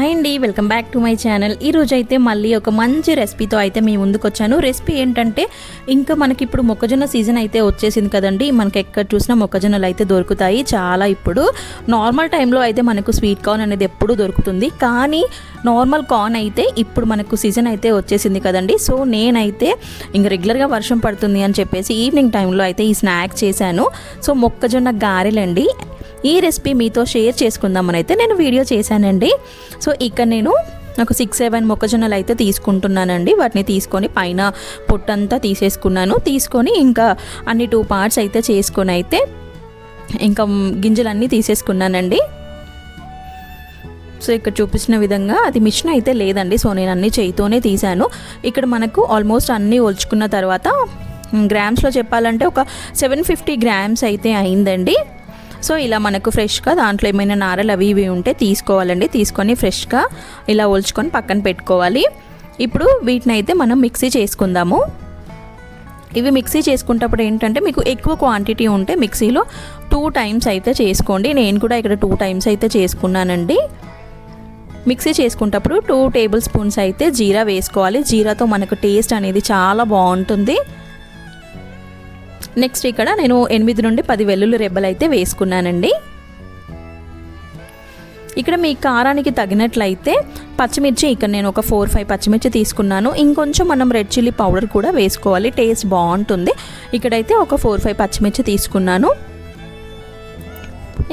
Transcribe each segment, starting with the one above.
Hi అండి welcome back to my channel. ఈరోజు అయితే మళ్ళీ ఒక మంచి రెసిపీతో అయితే మీ ముందుకు వచ్చాను రెసిపీ ఏంటంటే ఇంకా మనకి ఇప్పుడు మొక్కజొన్న సీజన్ అయితే వచ్చేసింది కదండి. మనకి ఎక్కడ చూసినా మొక్కజొన్నలు అయితే దొరుకుతాయి. చాలా ఇప్పుడు నార్మల్ టైంలో అయితే మనకు స్వీట్ కార్న్ అనేది ఎప్పుడూ దొరుకుతుంది. కానీ నార్మల్ కార్న్ అయితే ఇప్పుడు మనకు సీజన్ అయితే వచ్చేసింది కదండి. సో నేనైతే ఇంక రెగ్యులర్గా వర్షం పడుతుంది అని చెప్పేసి ఈవినింగ్ టైంలో అయితే ఈ స్నాక్ చేశాను. సో మొక్కజొన్న గారెలండి. ఈ రెసిపీ మీతో షేర్ చేసుకుందామని అయితే నేను వీడియో చేశానండి. సో ఇక్కడ నేను ఒక సిక్స్ సెవెన్ మొక్కజొన్నలు అయితే తీసుకుంటున్నానండి. వాటిని తీసుకొని పైన పొట్టంతా తీసేసుకున్నాను. తీసుకొని ఇంకా అన్ని టూ పార్ట్స్ అయితే చేసుకొని అయితే ఇంకా గింజలన్నీ తీసేసుకున్నానండి. సో ఇక్కడ చూపించిన విధంగా అది మిషన్ అయితే లేదండి. సో నేను అన్ని చేయితోనే తీశాను. ఇక్కడ మనకు ఆల్మోస్ట్ అన్నీ ఒలుచుకున్న తర్వాత గ్రామ్స్లో చెప్పాలంటే ఒక సెవెన్ ఫిఫ్టీ గ్రామ్స్ అయితే అయిందండి. సో ఇలా మనకు ఫ్రెష్గా దాంట్లో ఏమైనా నారలు అవి ఇవి ఉంటే తీసుకోవాలండి. తీసుకొని ఫ్రెష్గా ఇలా ఒల్చుకొని పక్కన పెట్టుకోవాలి. ఇప్పుడు వీటిని అయితే మనం మిక్సీ చేసుకుందాము. ఇవి మిక్సీ చేసుకునేటప్పుడు ఏంటంటే మీకు ఎక్కువ క్వాంటిటీ ఉంటే మిక్సీలో టూ టైమ్స్ అయితే చేసుకోండి. నేను కూడా ఇక్కడ టూ టైమ్స్ అయితే చేసుకున్నానండి. మిక్సీ చేసుకునేటప్పుడు టూ టేబుల్ స్పూన్స్ అయితే జీరా వేసుకోవాలి. జీరాతో మనకు టేస్ట్ అనేది చాలా బాగుంటుంది. నెక్స్ట్ ఇక్కడ నేను ఎనిమిది నుండి పది వెల్లుల్లి రెబ్బలు అయితే వేసుకున్నానండి. ఇక్కడ మీ కారానికి తగినట్లయితే పచ్చిమిర్చి ఇక్కడ నేను ఒక ఫోర్ ఫైవ్ పచ్చిమిర్చి తీసుకున్నాను. ఇంకొంచెం మనం రెడ్ చిల్లీ పౌడర్ కూడా వేసుకోవాలి టేస్ట్ బాగుంటుంది. ఇక్కడైతే ఒక ఫోర్ ఫైవ్ పచ్చిమిర్చి తీసుకున్నాను.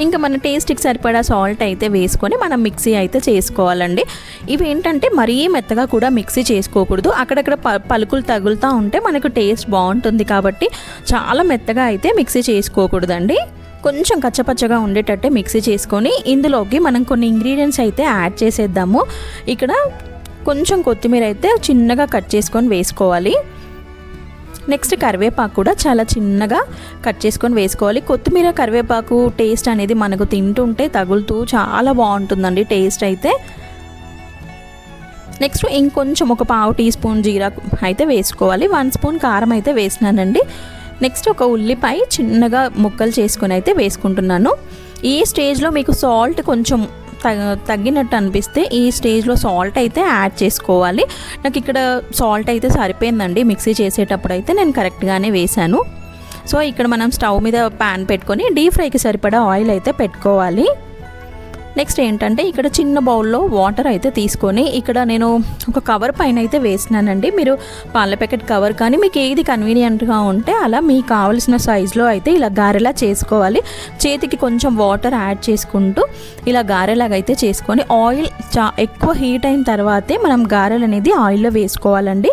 ఇంకా మన టేస్ట్కి సరిపడా సాల్ట్ అయితే వేసుకొని మనం మిక్సీ అయితే చేసుకోవాలండి. ఇవి ఏంటంటే మరీ మెత్తగా కూడా మిక్సీ చేసుకోకూడదు. అక్కడక్కడ ప పలుకులు తగులుతూ ఉంటే మనకు టేస్ట్ బాగుంటుంది కాబట్టి చాలా మెత్తగా అయితే మిక్సీ చేసుకోకూడదండి. కొంచెం కచ్చపచ్చగా ఉండేటట్టే మిక్సీ చేసుకొని ఇందులోకి మనం కొన్ని ఇంగ్రీడియంట్స్ అయితే యాడ్ చేసేద్దాము. ఇక్కడ కొంచెం కొత్తిమీర అయితే చిన్నగా కట్ చేసుకొని వేసుకోవాలి. నెక్స్ట్ కరివేపాకు కూడా చాలా చిన్నగా కట్ చేసుకొని వేసుకోవాలి. కొత్తిమీర కరివేపాకు టేస్ట్ అనేది మనకు తింటుంటే తగులుతూ చాలా బాగుంటుందండి టేస్ట్ అయితే. నెక్స్ట్ ఇంకొంచెం ఒక పావు టీ స్పూన్ జీరా అయితే వేసుకోవాలి. వన్ స్పూన్ కారం అయితే వేసినానండి. నెక్స్ట్ ఒక ఉల్లిపాయ చిన్నగా ముక్కలు చేసుకొని అయితే వేసుకుంటున్నాను. ఈ స్టేజ్లో మీకు సాల్ట్ కొంచెం తగ్గినట్టు అనిపిస్తే ఈ స్టేజ్లో సాల్ట్ అయితే యాడ్ చేసుకోవాలి. నాకు ఇక్కడ సాల్ట్ అయితే సరిపోయిందండి. మిక్సీ చేసేటప్పుడు అయితే నేను కరెక్ట్గానే వేశాను. సో ఇక్కడ మనం స్టవ్ మీద ప్యాన్ పెట్టుకొని డీప్ ఫ్రైకి సరిపడా ఆయిల్ అయితే పెట్టుకోవాలి. నెక్స్ట్ ఏంటంటే ఇక్కడ చిన్న బౌల్లో వాటర్ అయితే తీసుకొని ఇక్కడ నేను ఒక కవర్ పైన అయితే వేసినానండి. మీరు పాల ప్యాకెట్ కవర్ కానీ మీకు ఏది కన్వీనియంట్గా ఉంటే అలా మీకు కావలసిన సైజులో అయితే ఇలా గారెలా చేసుకోవాలి. చేతికి కొంచెం వాటర్ యాడ్ చేసుకుంటూ ఇలా గారెలాగా అయితే చేసుకొని ఆయిల్ చా ఎక్కువ హీట్ అయిన తర్వాతే మనం గారెలు అనేది ఆయిల్లో వేసుకోవాలండి.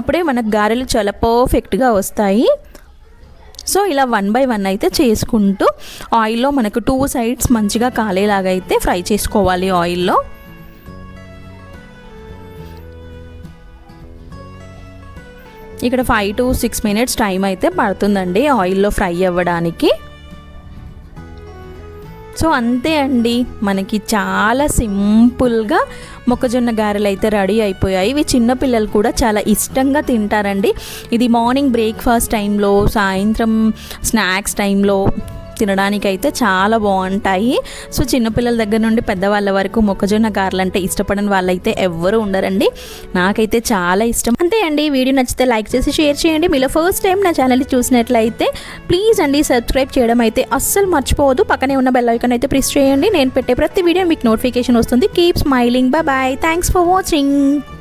అప్పుడే మనకు గారెలు చాలా పర్ఫెక్ట్గా వస్తాయి. సో ఇలా వన్ బై వన్ అయితే చేసుకుంటూ ఆయిల్లో మనకు టూ సైడ్స్ మంచిగా కాలేలాగా అయితే ఫ్రై చేసుకోవాలి ఆయిల్లో. ఇక్కడ five to six minutes time అయితే పడుతుందండి ఆయిల్లో ఫ్రై అవ్వడానికి. సో అంతే అండి. మనకి చాలా సింపుల్గా మొక్కజొన్న గారెలు అయితే రెడీ అయిపోయాయి. ఇవి చిన్నపిల్లలు కూడా చాలా ఇష్టంగా తింటారండి. ఇది మార్నింగ్ బ్రేక్ఫాస్ట్ టైంలో సాయంత్రం స్నాక్స్ టైంలో తినడానికి అయితే చాలా బాగుంటాయి. సో చిన్నపిల్లల దగ్గర నుండి పెద్దవాళ్ళ వరకు మొక్కజొన్న గారెలు అంటే ఇష్టపడని వాళ్ళైతే ఎవ్వరూ ఉండరండి. నాకైతే చాలా ఇష్టం. అంతే అండి. వీడియో నచ్చితే లైక్ చేసి షేర్ చేయండి. మీలో ఫస్ట్ టైం నా ఛానల్ని చూసినట్లయితే ప్లీజ్ అండి సబ్స్క్రైబ్ చేయడం అయితే అస్సలు మర్చిపోవద్దు. పక్కనే ఉన్న బెల్ ఐకాన్ అయితే ప్రెస్ చేయండి. నేను పెట్టే ప్రతి వీడియో మీకు నోటిఫికేషన్ వస్తుంది. Keep smiling bye bye thanks for watching